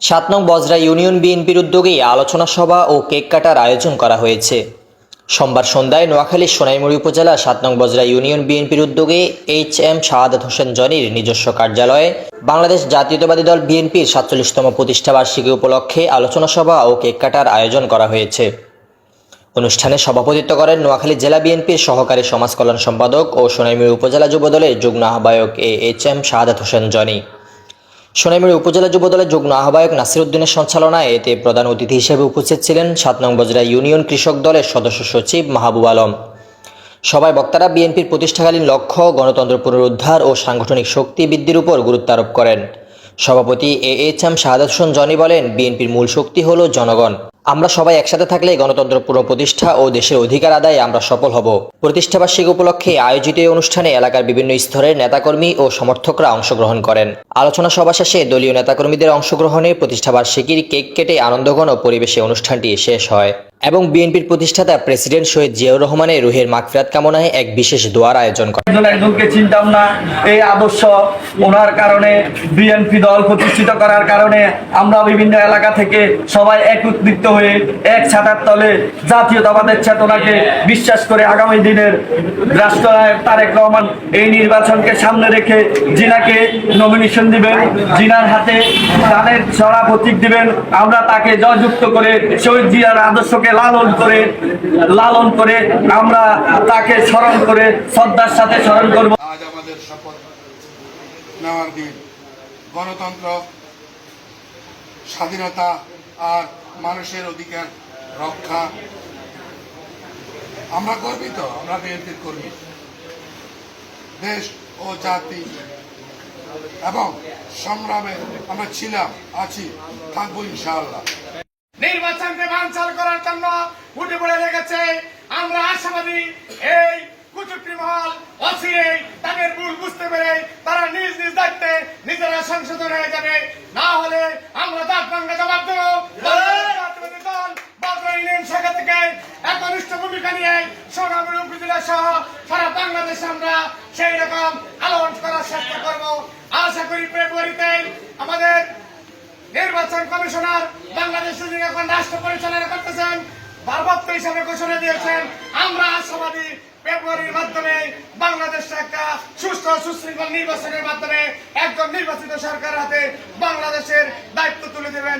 সাত নং বজরা ইউনিয়ন বিএনপির উদ্যোগে আলোচনা সভা ও কেক কাটার আয়োজন করা হয়েছে। সোমবার সন্ধ্যায় নোয়াখালীর সোনাইমুড়ি উপজেলা সাত নং বজরা ইউনিয়ন বিএনপির উদ্যোগে এইচ এম শাহাদাত হোসেন জনির নিজস্ব কার্যালয়ে বাংলাদেশ জাতীয়তাবাদী দল বিএনপির সাতচল্লিশতম প্রতিষ্ঠাবার্ষিকী উপলক্ষে আলোচনা সভা ও কেক কাটার আয়োজন করা হয়েছে। অনুষ্ঠানে সভাপতিত্ব করেন নোয়াখালী জেলা বিএনপির সহকারী সমাজ কল্যাণ সম্পাদক ও সোনাইমুড়ি উপজেলা যুবদলের যুগ্ম আহ্বায়ক A H M Shahadat Hossain Joni. Sonaimuri উপজেলা যুবদলের যুগ্ম আহ্বায়ক নাসির উদ্দিনের সঞ্চালনায় এতে প্রধান অতিথি হিসেবে উপস্থিত ছিলেন সাত নং বজরা ইউনিয়ন কৃষক দলের সদস্য সচিব মাহবুব আলম। সবাই বক্তারা বিএনপির প্রতিষ্ঠাকালীন লক্ষ্য, গণতন্ত্র পুনরুদ্ধার ও সাংগঠনিক শক্তি বৃদ্ধির উপর গুরুত্ব আরোপ করেন। সভাপতি এ এইচ এম শাহাদ হোসেন জনি বলেন, বিএনপির মূল শক্তি হল জনগণ। আমরা সবাই একসাথে থাকলে গণতন্ত্র পুনঃপ্রতিষ্ঠা ও দেশের অধিকার আদায়ে আমরা সফল হব। প্রতিষ্ঠাবার্ষিক উপলক্ষে আয়োজিত এই অনুষ্ঠানে এলাকার বিভিন্ন স্তরের নেতাকর্মী ও সমর্থকরা অংশগ্রহণ করেন। আলোচনা সভা শেষে দলীয় নেতাকর্মীদের অংশগ্রহণে প্রতিষ্ঠাবার্ষিকীর কেক কেটে আনন্দঘন পরিবেশে অনুষ্ঠানটি শেষ হয়। এবং বিএনপির প্রতিষ্ঠাতা প্রেসিডেন্ট শহীদ জিয়াউর রহমানের রুহের মাগফিরাত কামনায় এক বিশেষ দোয়ার আয়োজন করে একজন একজনকে চিনতাম না। এই আদর্শ ওনার কারণে বিএনপি দল প্রতিষ্ঠিত করার কারণে আমরা বিভিন্ন এলাকা থেকে সবাই একত্রিত হয়ে এক ছাতার তলে জাতীয়তাবাদের চেতনাকে বিশ্বাস করে আগামী দিনের রাষ্ট্রনায়ক তারেক রহমান এই নির্বাচনকে সামনে রেখে জিনাকে নমিনেশন দিবেন, জিনার হাতে তাদের ছড়া প্রতীক দিবেন। আমরা তাকে জয়যুক্ত করে শহীদ জিয়ার আদর্শকে লালন করে লালন করে আমরা তাকে স্মরণ করে, শ্রদ্ধার সাথে স্মরণ করব। আজ আমাদের শপথ নেওয়ার দিন। গণতন্ত্র, স্বাধীনতা আর মানুষের অধিকার রক্ষা। আমরা গর্বিত, আমরা বিএনপির কর্মী। দেশ ও জাতি এবং সংগ্রামে আমরা ছিলাম, আছি, থাকব ইনশাআল্লাহ। নির্বাচনকে বানচাল করার জন্য উঠে পড়ে লেগেছে। আমরা আশাবাদী এই কুচুক্তি মহল অচিরে তাদের ভুল বুঝতে পেরে তারা নিজ নিজ দায়িত্বে নিজেরা সংশোধন হয়ে যাবে। না হলে আমরা দাঁত ভাঙ্গা জবাব দেবো। থেকে ভূমিকা নিয়ে সহ আমরা সেই রকম আলোচনা করার চেষ্টা করব। আশা করি আমাদের নির্বাচন কমিশনার বাংলাদেশ এখন রাষ্ট্র পরিচালনা করতেছেন, ভারপ্রাপ্ত হিসাবে ঘোষণা দিয়েছেন, আমরা আশাবাদী ফেব্রুয়ারির মাধ্যমে বাংলাদেশে একটা সুস্থ সুশৃঙ্খল নির্বাচনের মাধ্যমে একজন নির্বাচিত সরকার হাতে বাংলাদেশের দায়িত্ব তুলে দেবেন।